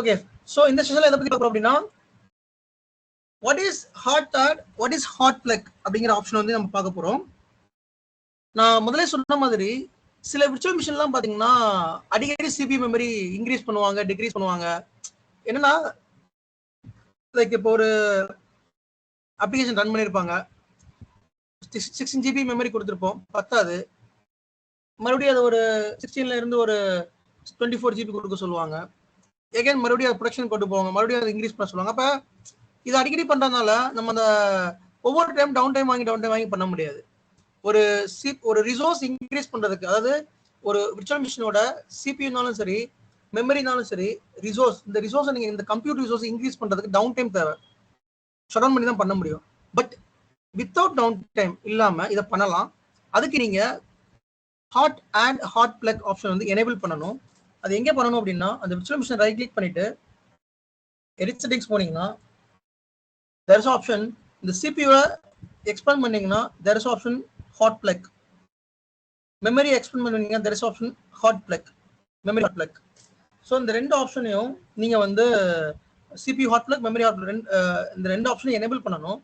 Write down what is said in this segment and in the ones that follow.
Okay so இந்த செஷன்ல எதை பத்தி பார்க்குறோம் அப்படின்னா what is hot add what is hot plug அப்படிங்கிற ஆப்ஷன் வந்து நம்ம பார்க்க போறோம். நான் முதலே சொன்ன மாதிரி சில விர்ச்சுவல் மிஷின்லாம் பார்த்தீங்கன்னா அடிக்கடி சிபி மெமரி இன்க்ரீஸ் பண்ணுவாங்க டிக்ரீஸ் பண்ணுவாங்க. என்னன்னா லைக் இப்போ ஒரு அப்ளிகேஷன் ரன் பண்ணியிருப்பாங்க சிக்ஸ்டீன் ஜிபி மெமரி கொடுத்துருப்போம் பத்தாது. மறுபடியும் அது ஒரு சிக்ஸ்டீன்ல இருந்து ஒரு டுவெண்ட்டி ஃபோர் ஜிபி கொடுக்க சொல்லுவாங்க. எகைன் மறுபடியும் ப்ரொடக்ஷன் கொண்டு போவாங்க. மறுபடியும் அதை இன்க்ரீஸ் பண்ண சொல்லுவாங்க. அப்போ இது அடிக்கடி பண்ணுறதுனால நம்ம அந்த ஒவ்வொரு டைம் டவுன் டைம் வாங்கி டவுன் டைம் வாங்கி பண்ண முடியாது. ஒரு சி ஒரு ரிசோர்ஸ் இன்க்ரீஸ் பண்ணுறதுக்கு அதாவது ஒரு விர்ச்சுவல் மிஷினோட சிபியூனாலும் சரி மெமரினாலும் சரி ரிசோர்ஸ் இந்த ரிசோர்ஸை நீங்கள் இந்த கம்ப்யூட்டர் ரிசோர்ஸ் இன்க்ரீஸ் பண்ணுறதுக்கு டவுன் டைம் தேவை. ஷட் டவுன் பண்ணி தான் பண்ண முடியும். பட் வித்தவுட் டவுன் டைம் இல்லாமல் இதை பண்ணலாம். அதுக்கு நீங்கள் hot and hot plug option வந்து எனேபிள் பண்ணணும். அது எங்கே பண்ணணும் அப்படின்னா அந்த விர்ச்சுவல் மிஷினை ரைட் கிளிக் பண்ணிட்டு எடிட் செட்டிங்ஸ் போனீங்கன்னா தெர்ஸ் ஆப்ஷன் இந்த சிபியூவை எக்ஸ்பேண்ட் பண்ணீங்கன்னா there's option hot plug memory expand பண்ணீங்கன்னா there's option hot plug memory hot plug so இந்த ரெண்டு ஆப்ஷனையும் நீங்கள் வந்து CP hot plug memory hot ரெண்டு இந்த ரெண்டு ஆப்ஷனையும் எனேபிள் பண்ணணும்.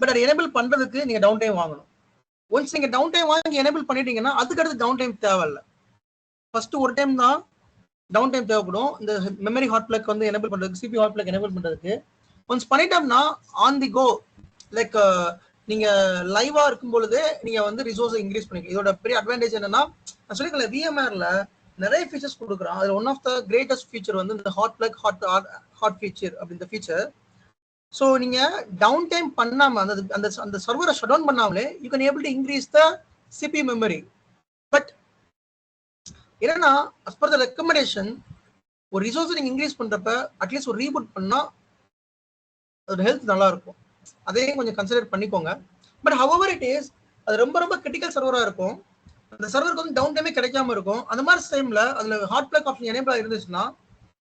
பட் அதை எனேபிள் பண்ணுறதுக்கு நீங்கள் டவுன் டைம் வாங்கணும். ஒன்ஸ் நீங்கள் டவுன் டைம் வாங்கி எனேபிள் பண்ணிட்டீங்கன்னா அதுக்கு அடுத்து டவுன் டைம் தேவையில்லை. ஃபர்ஸ்ட் ஒரு டைம் தான் டவுன் டைம் தேவைப்படும். இந்த மெமரி ஹாட் பிளக் வந்து எனேபிள் பண்றதுக்கு சிபி ஹாட் பிளக் எனேபிள் பண்றதுக்கு ஒன்ஸ் பண்ணிட்டோம்னா ஆன் தி கோ லைக் நீங்க லைவா இருக்கும் பொழுதே நீங்க வந்து ரிசோர்ஸை இன்க்ரீஸ் பண்ணிக்க இதோட பெரிய அட்வான்டேஜ் என்னன்னா நான் சொல்லிக்கல விஎம்ஆர்ல நிறைய ஃபீச்சர்ஸ் கொடுக்குறான். அதில் one of the greatest feature வந்து இந்த hot plug hot hot feature அப்படின்ற ஃபீச்சர் ஸோ நீங்க டவுன் டைம் பண்ணாம அந்த அந்த அந்த சர்வரை ஷட் டவுன் பண்ணாமலே you can able to increase the CPU memory but என்னன்னா அஸ் பர் த ரெக்கமெண்டேஷன் ஒரு ரிசோர்ஸ் நீங்க இன்க்ரீஸ் பண்றப்ப அட்லீஸ்ட் ஒரு ரீபூட் பண்ணா அதோட ஹெல்த் நல்லா இருக்கும் அதையும் கொஞ்சம் கன்சிடர் பண்ணிக்கோங்க. பட் ஹவர் இட் இஸ் அது ரொம்ப ரொம்ப கிரிட்டிக்கல் சர்வரா இருக்கும். அந்த சர்வருக்கு வந்து டவுன் டைமே கிடைக்காம இருக்கும். அந்த மாதிரி டைம்ல அதுல ஹாட் பிளக் ஆப்ஷன் எனேபிள் இருந்துச்சுன்னா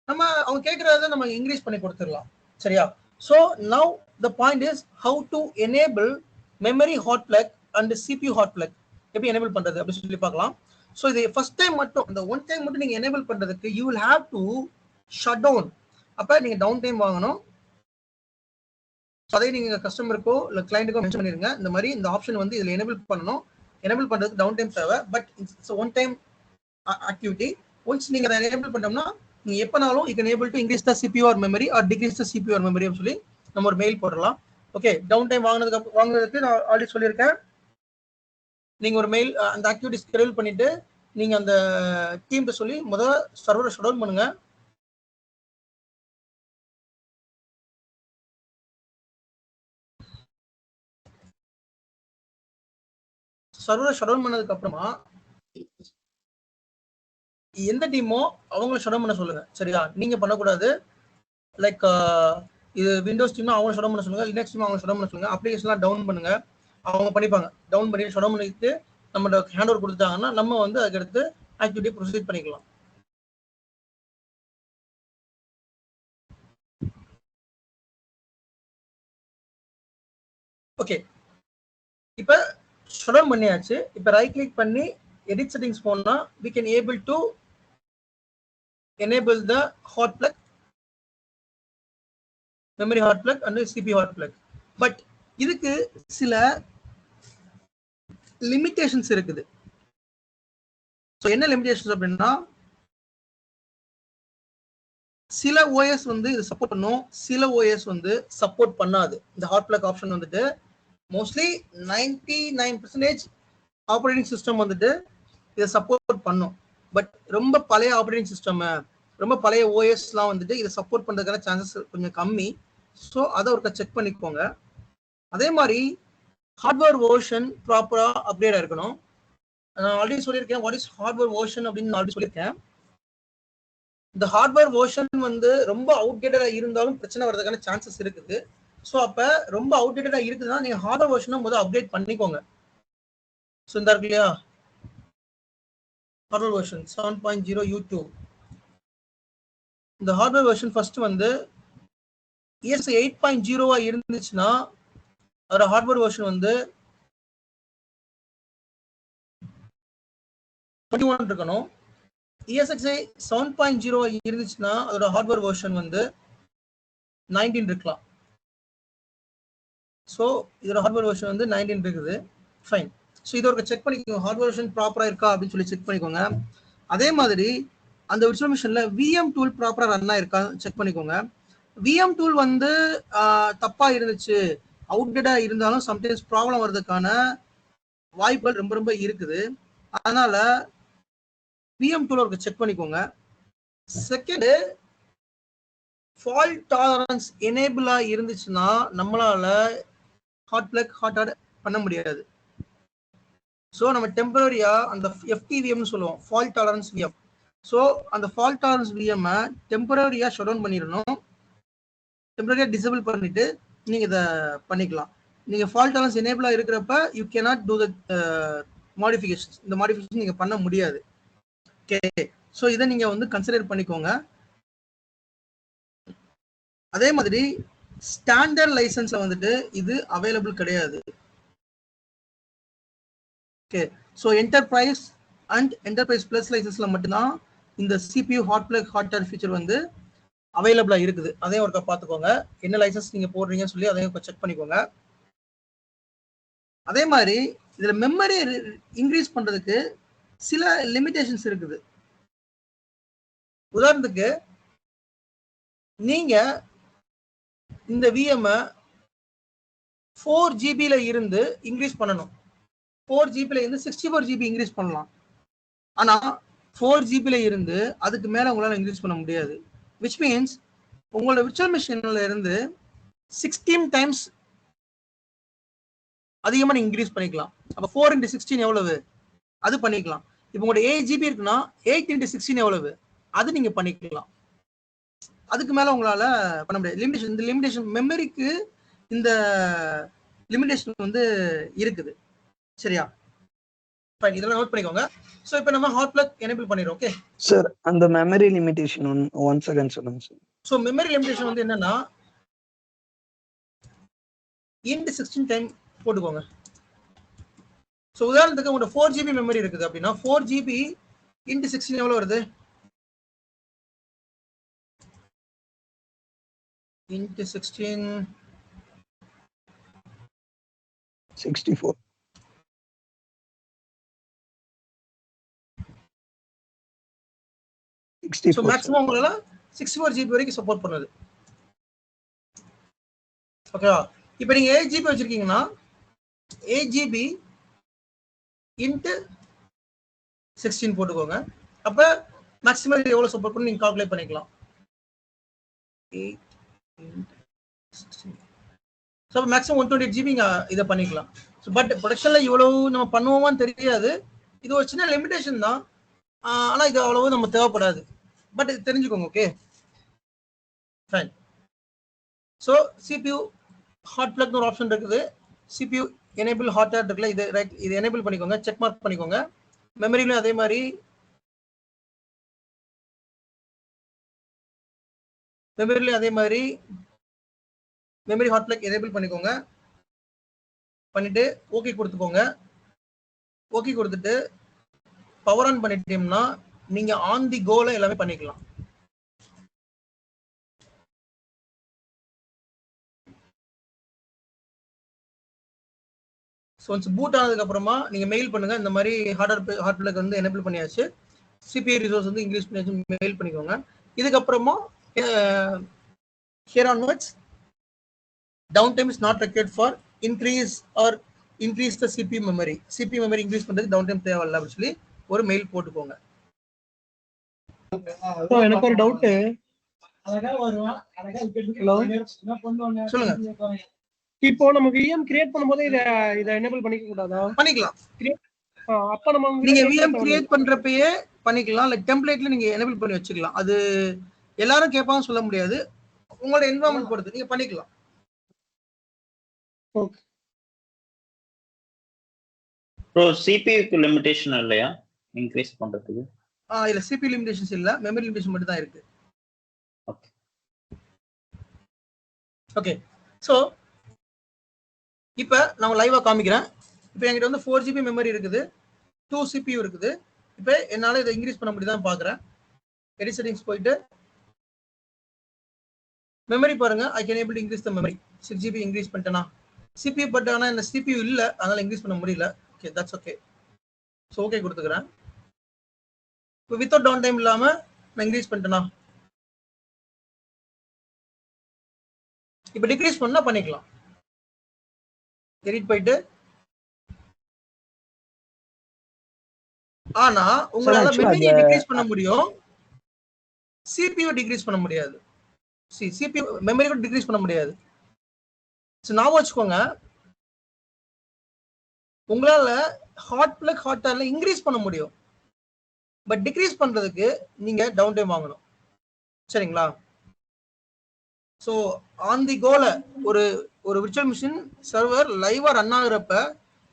நம்ம அவங்க கேட்கறத நம்ம இன்க்ரீஸ் பண்ணி கொடுத்துடலாம். சரியா? So now the point is how to enable memory hot plug and CPU hot plug எப்படி எனேபிள் பண்றது? அப்படின்னு சொல்லி பார்க்கலாம். ஸோ இது ஃபர்ஸ்ட் டைம் மட்டும் இந்த ஒன் டைம் மட்டும் நீங்கள் எனேபிள் பண்ணுறதுக்கு you will have to shut down அப்போ நீங்கள் டவுன் டைம் வாங்கணும். அதை நீங்கள் கஸ்டமருக்கோ இல்லை கிளைண்ட்டுக்கோ மென்ஷன் பண்ணிருங்க. இந்த மாதிரி இந்த ஆப்ஷன் வந்து இதில் எனேபிள் பண்ணணும். எனேபிள் பண்ணுறதுக்கு டவுன் டைம் தேவை. But it's one time activity once நீங்கள் அதை எனேபிள் பண்ணோம்னா நீங்கள் எப்போனாலும் you enable to increase the CPU or memory or decrease the CPU or memory சொல்லி நம்ம ஒரு மெயில் போடலாம். ஓகே டவுன் டைம் வாங்கினதுக்கு வாங்குறதுக்கு நான் ஆல்ரெடி சொல்லியிருக்கேன். நீங்க ஒரு மெயில் அந்த ஆக்டிவிட்டி ஸ்கெடியூல் பண்ணிட்டு நீங்க அந்த டீம்கிட்ட சொல்லி முதல் சர்வரை ஷட் டவுன் பண்ணுங்க. சர்வரை ஷட் டவுன் பண்ணதுக்கு அப்புறமா எந்த டீமோ அவங்கள ஷட் டவுன் பண்ண சொல்லுங்க. சரியா? நீங்க பண்ணக்கூடாது. லைக் இது விண்டோஸ் டீம் அவங்க ஷட் டவுன் பண்ண சொல்லுங்க. லினக்ஸ் டீம் அவங்க ஷட் டவுன் பண்ண சொல்லுங்க. அப்ளிகேஷன்லாம் டவுன் பண்ணுங்க. அவங்க பண்ணிப்பாங்க. டவுன் பண்ணி ஷட் டவுன் நம்ம ஹேண்ட் ஓவர் கொடுத்துட்டாங்கன்னா நம்ம வந்து அதுக்கடுத்து ஆக்டிவிட்டி ப்ரொசீட் பண்ணிக்கலாம். ஓகே இப்போ சுடம் பண்ணியாச்சு. இப்போ ரைட் கிளிக் பண்ணி எடிட் செட்டிங்ஸ் போனால் we can able to enable the hot plug memory hot plug and CPU hot plug but இதுக்கு சில லிமிட்டேஷன்ஸ் இருக்குது. ஸோ என்ன லிமிடேஷன்ஸ் அப்படின்னா சில ஓஎஸ் வந்து இது சப்போர்ட் பண்ணும் சில ஓஎஸ் வந்து சப்போர்ட் பண்ணாது. இந்த ஹாட் பிளக் ஆப்ஷன் வந்துட்டு mostly ninety nine percentage operating system வந்துட்டு இதை சப்போர்ட் பண்ணும். பட் ரொம்ப பழைய ஆப்ரேட்டிங் சிஸ்டம் ரொம்ப பழைய ஓஎஸ்லாம் வந்துட்டு இதை சப்போர்ட் பண்ணுறதுக்கான சான்சஸ் கொஞ்சம் கம்மி. ஸோ அதை ஒருக்க செக் பண்ணிக்கோங்க. அதே மாதிரி ஹார்ட்வேர் வேர்ஷன் ப்ராப்பராக அப்டேட் இருக்கணும். நான் ஆல்ரெடி சொல்லியிருக்கேன் வாட் இஸ் ஹார்ட்வேர் வேர்ஷன் அப்படின்னு ஆல்ரெடி சொல்லியிருக்கேன். இந்த ஹார்ட்வேர் வேர்ஷன் வந்து ரொம்ப அவுடேட்டடாக இருந்தாலும் பிரச்சனை வர்றதுக்கான சான்சஸ் இருக்குது. ஸோ அப்போ ரொம்ப அவுடேட்டடாக இருக்குதுன்னா நீங்கள் ஹார்ட்வேர் வேர்ஷனை முதல் அப்டேட் பண்ணிக்கோங்க. ஸோ இந்த இருக்கு இல்லையா? Hardware version seven point zero U two இந்த ஹார்ட்வேர் வெர்ஷன் ஃபர்ஸ்ட் வந்து இஎஸ்ஐ எயிட் பாயிண்ட் ஜீரோவாக இருந்துச்சுன்னா அதோட ஹார்ட்வேர் வெர்ஷன் வந்து டுவெண்ட்டி ஒன் இருக்கணும் இஎஸ்எக்ஸ்ஐ செவன் பாயிண்ட் ஜீரோ இருந்துச்சுன்னா அதோட ஹார்ட்வேர் வெர்ஷன் வந்து நைன்டீன் இருக்கலாம். ஸோ இதோட ஹார்ட்வேர் வெர்ஷன் வந்து நைன்டீன் இருக்குது. ஃபைன் ஸோ இதை ஒரு செக் பண்ணிக்கோங்க. ஹார்ட்வேர் வெர்ஷன் ப்ராப்பராக இருக்கா அப்படின்னு சொல்லி செக் பண்ணிக்கோங்க. அதே மாதிரி அந்த விர்ச்சுவல் மிஷினில் விஎம் டூல் ப்ராப்பராக ரன் ஆயிருக்கா செக் பண்ணிக்கோங்க. விஎம் டூல் வந்து தப்பாக இருந்துச்சு. அவுட்டடா இருந்தாலும் சம்டைம்ஸ் ப்ராப்ளம் வர்றதுக்கான வாய்ப்புகள் ரொம்ப ரொம்ப இருக்குது. அதனால விஎம் டூல் இருக்க செக் பண்ணிக்கோங்க. செகண்டு ஃபால்ட் டாலரன்ஸ் எனேபிளா இருந்துச்சுன்னா நம்மளால ஹாட் பிளக் ஹாட் ஆட் பண்ண முடியாது. ஸோ நம்ம டெம்பரரியா அந்த எஃப்டிவிஎம்னு சொல்லுவோம். ஃபால்ட் டாலரன்ஸ் விஎம் ஸோ அந்த ஃபால்ட் டாலரன்ஸ் விஎம்மை டெம்பரரியா ஷட் டவுன் பண்ணிடணும். டெம்பரரியா டிசபிள் பண்ணிட்டு நீங்க இதை பண்ணிக்கலாம். நீங்க ஃபால்ட் டாலரன்ஸ் எனேபிளாக இருக்கிறப்ப you cannot do the modifications இந்த மாடிஃபிகேஷன் நீங்க பண்ண முடியாது. ஓகே ஸோ இதை நீங்க வந்து கன்சிடர் பண்ணிக்கோங்க. அதே மாதிரி ஸ்டாண்டர்ட் லைசன்ஸில் வந்துட்டு இது அவைலபிள் கிடையாது. Okay so enterprise and enterprise plus லைசன்ஸில் மட்டும்தான் இந்த CPU hot plug hot feature வந்து அவைலபிளா இருக்குது. அதையும் ஒருக்கா பார்த்துக்கோங்க என்ன லைசன்ஸ் நீங்க போடுறீங்கன்னு சொல்லி அதையும் செக் பண்ணிக்கோங்க. அதே மாதிரி இதுல மெமரி இன்க்ரீஸ் பண்றதுக்கு சில லிமிடேஷன்ஸ் இருக்குது. உதாரணத்துக்கு நீங்க இந்த விஎம் ஃபோர் ஜிபில இருந்து இன்க்ரீஸ் பண்ணணும். ஃபோர் ஜிபில இருந்து சிக்ஸ்டி ஃபோர் ஜிபி இன்க்ரீஸ் பண்ணலாம். ஆனா ஃபோர் ஜிபில இருந்து அதுக்கு மேலே உங்களால் இன்க்ரீஸ் பண்ண முடியாது. விச் மீன்ஸ் உங்களோட விர்ச்சுவல் மிஷின்ல இருந்து சிக்ஸ்டீன் டைம்ஸ் அதிகமா நீங்க இன்க்ரீஸ் பண்ணிக்கலாம். அப்போ ஃபோர் இன்ட்டு சிக்ஸ்டீன் எவ்வளவு? அது பண்ணிக்கலாம். இப்போ உங்களோட எயிட் ஜிபி இருக்குன்னா எயிட் இன்ட்டு சிக்ஸ்டீன் எவ்வளவு? அது நீங்க பண்ணிக்கலாம். அதுக்கு மேல உங்களால பண்ண முடியாது. லிமிடேஷன் இந்த லிமிடேஷன் மெமரிக்கு இந்த லிமிடேஷன் வந்து இருக்குது. சரியா? இதெல்லாம் நோட் பண்ணிக்கோங்க. ஸோ இப்போ நம்ம ஹாட் பிளக் எனேபிள் பண்ணிடுறோம் ஓகே சார் அந்த மெமரி லிமிடேஷன் ஒன் செகண்ட் சொல்லுங்க சார் ஸோ மெமரி லிமிடேஷன் வந்து என்னன்னா இன்ட் சிக்ஸ்டீன் டைம் போட்டுக்கோங்க. ஸோ உதாரணத்துக்கு உங்களோட ஃபோர் ஜிபி மெமரி இருக்குது அப்படின்னா ஃபோர் ஜிபி இன்ட் சிக்ஸ்டீன் எவ்வளோ வருது? Into sixteen sixty four sixty so maximum உங்களால சிக்ஸ்டி ஃபோர் ஜிபி வரைக்கும் சப்போர்ட் பண்ணுது. ஓகேவா இப்போ நீங்க எயிட் ஜிபி வச்சிருக்கீங்கன்னா எயிட் ஜிபி இன்ட்டு சிக்ஸ்டீன் போட்டுக்கோங்க. அப்போ மேக்ஸிமம் எவ்வளோ சப்போர்ட் பண்ணி நீங்கள் கால்குலேட் பண்ணிக்கலாம். Eight so maximum one twenty GB இதை பண்ணிக்கலாம். ஸோ பட் ப்ரொடக்ஷனில் இவ்வளவு நம்ம பண்ணுவோமான்னு தெரியாது. இது ஒரு சின்ன லிமிடேஷன் தான். ஆனால் இது அவ்வளவு நம்ம தேவைப்படாது. பட் தெரிஞ்சுக்கோங்க okay fine so CPU hot பிளக்னு ஒரு ஆப்ஷன் இருக்குது. சிபியூ எனேபிள் ஹாட் ஆட் இருக்குல்ல இது ரைட் இது எனேபிள் பண்ணிக்கோங்க செக் மார்க் பண்ணிக்கோங்க. மெமரியிலும் அதே மாதிரி. மெமரியிலும் அதே மாதிரி. மெமரி ஹாட் பிளக் எனேபிள் பண்ணிக்கோங்க. பண்ணிட்டு ஓகே கொடுத்துக்கோங்க. ஓகே கொடுத்துட்டு பவர் ஆன் பண்ணிட்டீங்கன்னா நீங்க ஆன் தி கோல எல்லாமே பண்ணிக்கலாம். ஸோ ஒன்ஸ் பூட் ஆனதுக்கு அப்புறமா நீங்க மெயில் பண்ணுங்க. இந்த மாதிரி ஹார்ட் ஹார்ட் பிளக் வந்து எனேபிள் பண்ணியாச்சு. சிபிஐ ரிசோர்ஸ் வந்து இங்கிலீஷ் பண்ணியாச்சு மெயில் பண்ணிக்கோங்க. இதுக்கப்புறமா here onwards downtime is not required for increase or increase the CPU memory CPU memory increase பண்ணுறதுக்கு டவுன் டைம் தேவையில்ல அப்படின்னு சொல்லி ஒரு மெயில் போட்டுக்கோங்க. எனக்கு ஒரு டவுட் சொல்லுங்க. இப்போ நம்ம விஎம் கிரியேட் பண்ணும்போது இத இத எனேபிள் பண்ணிக்க கூடாதா? பண்ணிக்கலாம். அப்ப நம்ம நீங்க விஎம் கிரியேட் பண்றப்பயே பண்ணிக்கலாம். இல்ல டெம்ப்ளேட்ல நீங்க எனேபிள் பண்ணி வச்சுக்கலாம். அது எல்லாரும் கேட்பாங்க சொல்ல முடியாது. உங்களோட என்வரான்மெண்ட் பொறுத்து. நீங்க பண்ணிக்கலாம். ஓகே ப்ரோ சிபியூக்கு லிமிடேஷன் இல்லையா? இன்க்ரீஸ் பண்றதுக்கு? இல்ல சிபி லிமிடேஷன்ஸ் இல்ல மெமரி லிமிடேஷன் மட்டும் தான் இருக்கு. ஓகே ஸோ இப்போ நான் லைவாக காமிக்கிறேன். இப்போ என்கிட்ட வந்து ஃபோர் ஜிபி மெமரி இருக்குது. டூ சிபியூ இருக்குது. இப்போ என்னால இதை இன்க்ரீஸ் பண்ண முடியுதான் பாக்குறேன். எடிட் செட்டிங்ஸ் போயிட்டு மெமரி பாருங்க. I can able increase the memory six GB increase பண்ணிட்டேனா. சிபியூ பட் ஆனால் இந்த சிபியூ இல்லை. அதனால இன்க்ரீஸ் பண்ண முடியல. Okay that's okay so okay கொடுத்துக்கிறேன். இப்போ வித்தவுட் டவுன் டைம் இல்லாம நான் இன்க்ரீஸ் பண்ணிட்டேனா? இப்போ டிக்ரீஸ் பண்ணா பண்ணிக்கலாம். எடிட் போயிட்டு. ஆனா உங்களால மெமரியை டிக்ரீஸ் பண்ண முடியும். சிபியூ டிக்ரீஸ் பண்ண முடியாது. சி சிபியூ மெமரி கூட டிக்ரீஸ் பண்ண முடியாது. ஸோ ஞாபகம் வச்சுக்கோங்க. உங்களால ஹாட் பிளக் ஹாட் இன்க்ரீஸ் பண்ண முடியும். பட் டிக்ரீஸ் பண்றதுக்கு நீங்க டவுன் டைம் வாங்கணும். சரிங்களா? ஸோ ஆன் தி கோல ஒரு ஒரு விர்ச்சுவல் மிஷின் சர்வர் லைவா run ஆகுறப்ப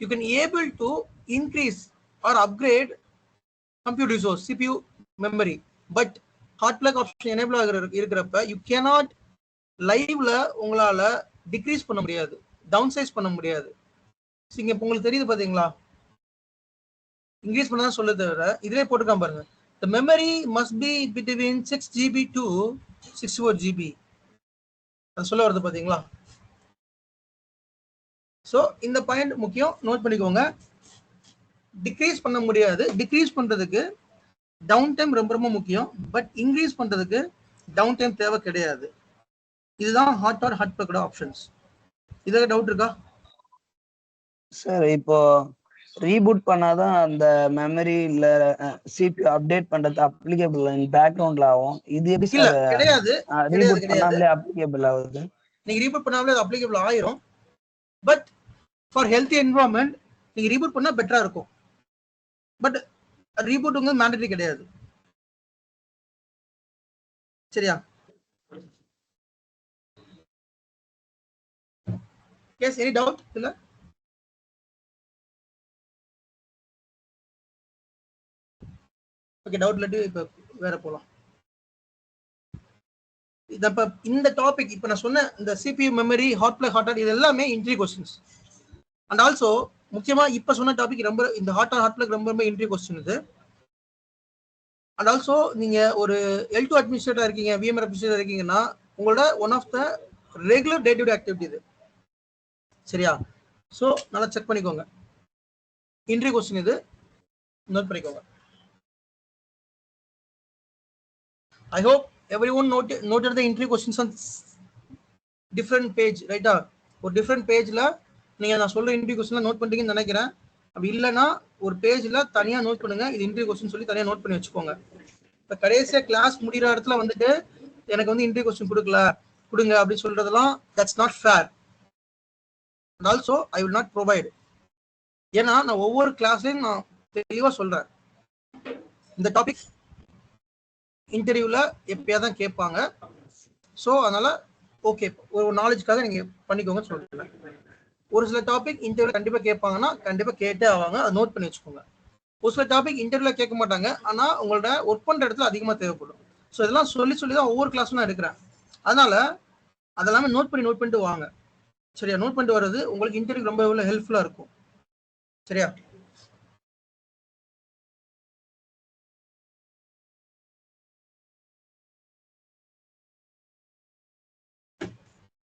you can able to increase or upgrade computer resource CPU memory but hot plug option enable ஆகிற இருக்கிறப்ப யூ கேனாட் லைவ்ல உங்களால் டிக்ரீஸ் பண்ண முடியாது. டவுன் சைஸ் பண்ண முடியாது. இங்கே உங்களுக்கு தெரியுது பார்த்தீங்களா இன்க்ரீஸ் பண்ண தான் சொல்ல தவிர இதுலேயே போட்டுக்காம பாருங்க. The memory must be between six GB to six four GB அது சொல்ல வருது பார்த்தீங்களா ஸோ இந்த பாயிண்ட் முக்கியம். நோட் பண்ணிக்கோங்க. டிக்ரீஸ் பண்ண முடியாது. டிக்ரீஸ் பண்ணுறதுக்கு டவுன் டைம் ரொம்ப ரொம்ப முக்கியம். பட் இன்க்ரீஸ் பண்ணுறதுக்கு டவுன் டைம் தேவை கிடையாது. இதுதான் ஹாட் ஆர் ஹாட் பக்கோட ஆப்ஷன்ஸ் இதில் டவுட் இருக்கா? சார் இப்போ ரீபூட் பண்ணாதான் அந்த மெமரி இல்ல சிபி அப்டேட் பண்றது அப்ளிகபிள் பேக்ரவுண்ட்ல ஆகும். இது எப்படி கிடையாது. ரீபூட். பண்ணாமலே அப்ளிகபிள் ஆகுது? நீங்க ரீபூட் பண்ணாமலே அது அப்ளிகபிள் ஆயிரும். பட் ஃபார் ஹெல்த்தி என்வரான்மெண்ட் நீங்க ரீபூட் பண்ணா பெட்டரா இருக்கும். பட் ரீபூட்டுங்க மேண்டட்டரி கிடையாது. சரியா? எஸ் எனி டவுட் இல்ல? ஓகே டவுட் இல்லாட்டி இப்போ வேற போகலாம் இத இப்போ இந்த டாபிக் இப்போ நான் சொன்ன இந்த CPU memory hot plug hot இது எல்லாமே இன்ட்ரி கொஸ்டின்ஸ் அண்ட் ஆல்சோ முக்கியமா இப்போ சொன்ன டாபிக் ரொம்ப இந்த ஹாட் ஆர் ஹாட் பிளக் ரொம்ப ரொம்ப இன்ட்ரி கொஸ்டின் இது. அண்ட் ஆல்சோ நீங்க ஒரு எல் டூ அட்மினிஸ்ட்ரேட்டாக இருக்கீங்க விஎம்ஆர் அட்மினிஸ்ட்ரேட்டாக இருக்கீங்கன்னா உங்களோட one of the regular day to day activity இது. சரியா? ஸோ நல்லா செக் பண்ணிக்கோங்க. இன்ட்ரி கொஸ்டின் இது. நோட் பண்ணிக்கோங்க. I hope everyone noted, noted the entry questions on different page, right? ஆ? ஒரு different pageல நீங்க நான் சொல்ற entry question நோட் பண்ணிட்டீங்கன்னு நினைக்கிறேன். அப்படி இல்லைன்னா ஒரு பேஜ்ல தனியா நோட் பண்ணுங்க. இது entry கொஸ்டின் சொல்லி தனியா நோட் பண்ணி வச்சுக்கோங்க. இப்ப கடைசியா கிளாஸ் முடிகிற இடத்துல வந்துட்டு எனக்கு வந்து entry கொஸ்டின் கொடுக்கல. கொடுங்க அப்படின்னு சொல்றதெல்லாம் that's not fair and also I will not provide ஏன்னா நான் ஒவ்வொரு கிளாஸ்லயும் நான் தெளிவா சொல்றேன். இந்த டாபிக் இன்டர்வியூவில் எப்பயா தான் கேட்பாங்க. ஸோ அதனால் ஓகே ஒரு நாலேஜ்க்காக நீங்கள் பண்ணிக்கோங்கன்னு சொல்றேன். ஒரு சில டாபிக் இன்டர்வியூவில் கண்டிப்பாக கேட்பாங்கன்னா கண்டிப்பாக கேட்டே ஆவாங்க. அதை நோட் பண்ணி வச்சுக்கோங்க. ஒரு சில டாபிக் இன்டர்வியூவில் கேட்க மாட்டாங்க. ஆனால் உங்களோட ஒர்க் பண்ணுற இடத்துல அதிகமாக தேவைப்படும். ஸோ இதெல்லாம் சொல்லி சொல்லி தான் ஒவ்வொரு கிளாஸும் நான் எடுக்கிறேன். அதனால் அதெல்லாமே நோட் பண்ணி நோட் பண்ணிட்டு வாங்க. சரியா? நோட் பண்ணிட்டு வர்றது உங்களுக்கு இன்டர்வியூ ரொம்ப எவ்வளவு ஹெல்ப்ஃபுல்லாக இருக்கும். சரியா?